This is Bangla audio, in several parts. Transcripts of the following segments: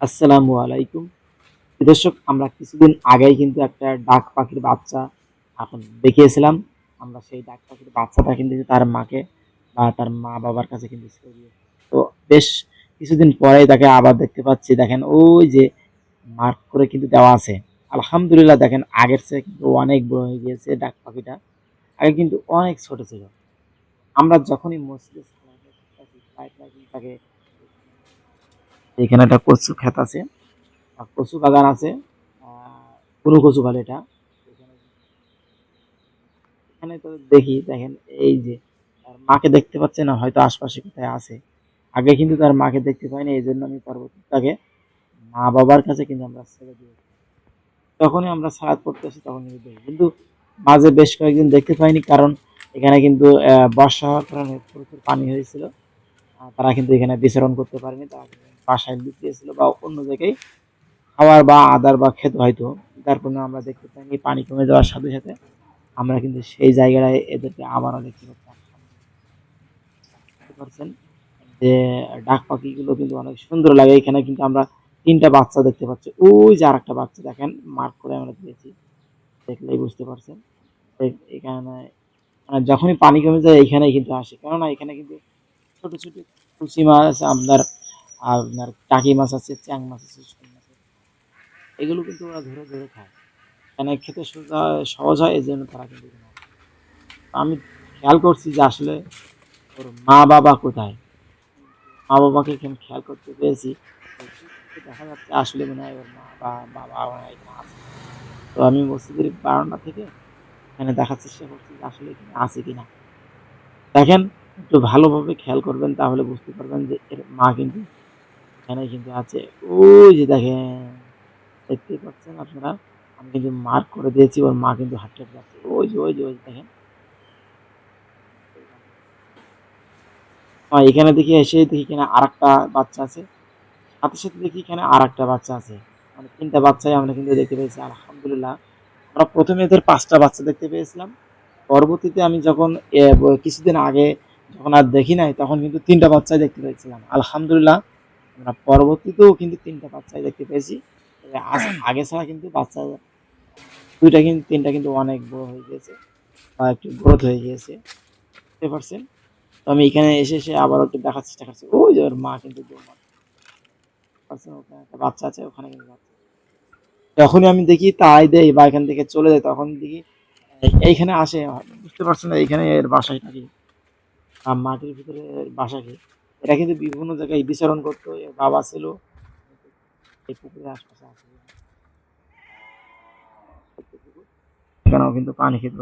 আসসালামু আলাইকুম। দর্শক, আমরা কিছুদিন আগেই কিন্তু একটা ডাক পাখির বাচ্চা এখন দেখিয়েছিলাম। আমরা সেই ডাক পাখির বাচ্চাটা কিন্তু তার মাকে বা তার মা বাবার কাছে কিন্তু তো বেশ কিছুদিন পরেই তাকে আবার দেখতে পাচ্ছি। দেখেন, ওই যে মার্ক করে কিন্তু দেওয়া আছে। আলহামদুলিল্লাহ, দেখেন, আগের চেয়ে কিন্তু অনেক বড় হয়ে গিয়েছে ডাক পাখিটা। আগে কিন্তু অনেক ছোট ছিল। আমরা যখনই মসজিদে তাকে এখানে একটা কচু ক্ষেত আছে। কচু বাগান আছে। পুরো কচু বলে এটা। এখানে তো দেখি, দেখেন, এই যে তার মাকে দেখতে পাচ্ছে না, হয়তো আশপাশে কোথায় আছে। আগে কিন্তু তার মাকে দেখতে পাইনি, এই জন্য আমি পরবর্তী তাকে মা বাবার কাছে কিন্তু আমরা ছেড়ে দিয়েছি তখনই আমরা পড়তে আসি তখন কিন্তু দেখি। কিন্তু মাঝে বেশ কয়েকদিন দেখতে পাইনি, কারণ এখানে কিন্তু বর্ষা হওয়ার কারণে প্রচুর পানি হয়েছিল। তারা কিন্তু এখানে বিচরণ করতে পারেনি, তারা বাসায় লুকিয়েছিল বা অন্য জায়গায় খাওয়ার বা আদার বা খেত হয়তো। যার কারণে আমরা দেখতে পাইনি, পানি কমে যাওয়ার সাথে সাথে আমরা কিন্তু সেই জায়গায় এদেরকে আবারও দেখতে পারছেন? যে ডাক পাখিগুলো কিন্তু অনেক সুন্দর লাগে এখানে, কিন্তু আমরা তিনটা বাচ্চা দেখতে পাচ্ছি। ওই যে আরেকটা বাচ্চা দেখেন, মার্ক করে আমরা দিয়েছি। দেখলেই বুঝতে পারছেন। এখানে মানে যখনই পানি কমে যায় এখানে কিন্তু আসে। কেননা এখানে কিন্তু ছোট ছোট কুচি মাছ আপনার আপনার টাকি মাছ আছে, চ্যাং মাছ আছে মাছ আছে। এগুলো কিন্তু ওরা ধরে ধরে খায়। এখানে খেতে সোজা সহজ হয়, এই জন্য তারা কিন্তু। আমি খেয়াল করছি যে আসলে ওর মা বাবা কোথায়? মা বাবাকে এখানে খেয়াল করতে পেরেছি? দেখা যাচ্ছে আসলে মনে হয় ওর মা বা বাবা মনে এখানে আছে। তো আমি মসজিদের বারান্দা থেকে এখানে দেখার চেষ্টা করছি যে আসলে এখানে আছে কিনা দেখেন, একটু ভালোভাবে খেয়াল করবেন, তাহলে বুঝতে পারবেন যে এর মা কিন্তু এখানে কিন্তু আছে। ওই যে দেখেন দেখতে পাচ্ছেন আপনারা আমি কিন্তু মার্ক করে দিয়েছি ওর মা কিন্তু হাঁটতে যাচ্ছে। ওই যে ওই যে ওই দেখেন। আহ, এখানে দেখি এসে দেখি এখানে আর একটা বাচ্চা আছে। সাথে সাথে দেখি এখানে আর বাচ্চা আছে। মানে তিনটা বাচ্চাই আমরা কিন্তু দেখতে পেয়েছি আলহামদুলিল্লাহ। আমরা প্রথমে এদের পাঁচটা বাচ্চা দেখতে পেয়েছিলাম। পরবর্তীতে আমি যখন কিছুদিন আগে যখন আর দেখি নাই তখন কিন্তু তিনটা বাচ্চাই দেখতে পেয়েছিলাম আলহামদুলিল্লাহ। আমরা পরবর্তীতেও কিন্তু তিনটা বাচ্চাই দেখতে পেয়েছি। আগে ছাড়া কিন্তু বাচ্চা দুইটা কিন্তু, তিনটা কিন্তু অনেক বড় হয়ে গিয়েছে বা একটু গ্রোথ হয়ে গিয়েছে। বুঝতে পারছেন? তো আমি এখানে এসে এসে আবার একটু দেখার চেষ্টা করছি। ওই যে ওর মা কিন্তু ওখানে একটা বাচ্চা আছে, ওখানে কিন্তু বাচ্চা যখনই আমি দেখি তাই দেই বা এখান থেকে চলে যায়, তখন দেখি এইখানে আসে। বুঝতে পারছেন? এইখানে এর বাসায় নাকি আর মাটির ভিতরে বাসা কি? এটা কিন্তু বিভিন্ন জায়গায় বিচরণ করতো এর বাবা ছিল। এই পুকুরের আশপাশে আসে এখানেও কিন্তু পানি খেত,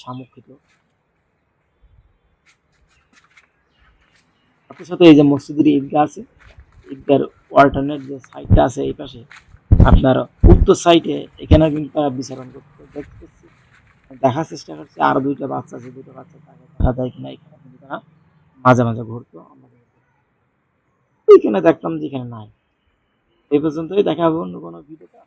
শামুক খেত। সাথে সাথে এই যে মসজিদের ঈদগাহ আছে ঈদগার অল্টারনেট যে সাইডটা আছে এই পাশে, আপনার উত্তর সাইডে এখানে কিন্তু তারা বিচরণ করতে। দেখতেছি, দেখার চেষ্টা করছি, আরও দুইটা বাচ্চা আছে দুটো বাচ্চা তাকে দেখা যায় কিনা, এখানে কিন্তু তারা মাঝে মাঝে ঘুরতো। আমরা এইখানে দেখলাম যেখানে নাই। এই পর্যন্তই দেখা হবে অন্য কোনো ভিডিওতে।